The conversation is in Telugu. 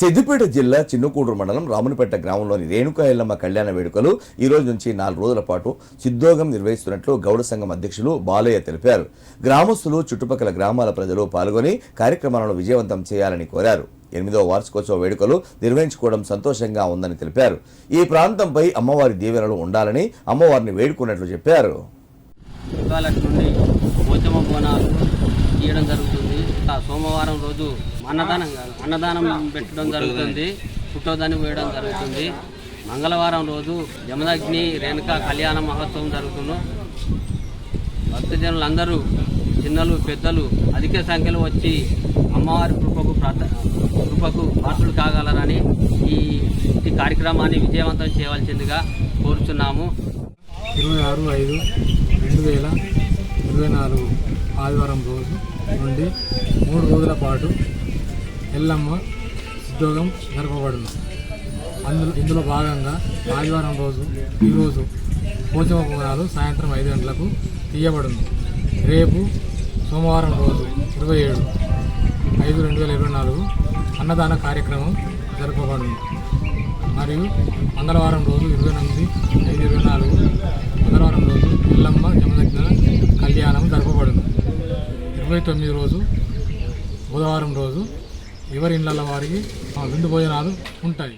సిద్దిపేట జిల్లా చిన్నకూడూరు మండలం రామునిపేట గ్రామంలోని రేణుకా ఎల్లమ్మ కళ్యాణ వేడుకలు ఈ రోజు నుంచి నాలుగు రోజుల పాటు సిద్ధోగం నిర్వహిస్తున్నట్లు గౌడ సంఘం అధ్యక్షులు బాలయ్య తెలిపారు. గ్రామస్తులు చుట్టుపక్కల గ్రామాల ప్రజలు పాల్గొని కార్యక్రమాలను విజయవంతం చేయాలని కోరారు. ఎనిమిదో వార్షికోత్సవ వేడుకలు నిర్వహించుకోవడం సంతోషంగా ఉందని తెలిపారు. ఈ ప్రాంతంపై అమ్మవారి దీవెనలు ఉండాలని అమ్మవారిని వేడుకున్నట్లు చెప్పారు. నుండి బోనాలు తీయడం జరుగుతుంది. ఆ సోమవారం రోజు అన్నదానం కాదు అన్నదానం పెట్టడం జరుగుతుంది పుట్టోదాన్ని వేయడం జరుగుతుంది. మంగళవారం రోజు యమదగ్ని రేణుకా కళ్యాణ మహోత్సవం జరుగుతుంది. భక్తజనులందరూ చిన్నలు పెద్దలు అధిక సంఖ్యలో వచ్చి అమ్మవారి కృపకు ప్రార్థ కృపకు పాత్రులు కాగలరని ఈ ఈ కార్యక్రమాన్ని విజయవంతం చేయవలసిందిగా కోరుచున్నాము. ఇరవై ఆరు ఐదు రెండు వేల ఇరవై నాలుగు ఆదివారం రోజు నుండి మూడు రోజుల పాటు ఎల్లమ్మ ఉద్యోగం జరపబడును. అందులో ఇందులో భాగంగా ఆదివారం రోజు ఈరోజు పోచమ పురాలు సాయంత్రం ఐదు గంటలకు తీయబడును. రేపు సోమవారం రోజు ఇరవై ఏడు ఐదు రెండు వేల ఇరవై నాలుగు అన్నదాన కార్యక్రమం జరపబడింది మరియు మంగళవారం రోజు ఇరవై ఎనిమిది ఐదు ఇరవై నాలుగు ఇరవై తొమ్మిది రోజు బుధవారం రోజు ఎవరి ఇళ్ళ వారికి విందు భోజనాలు ఉంటాయి.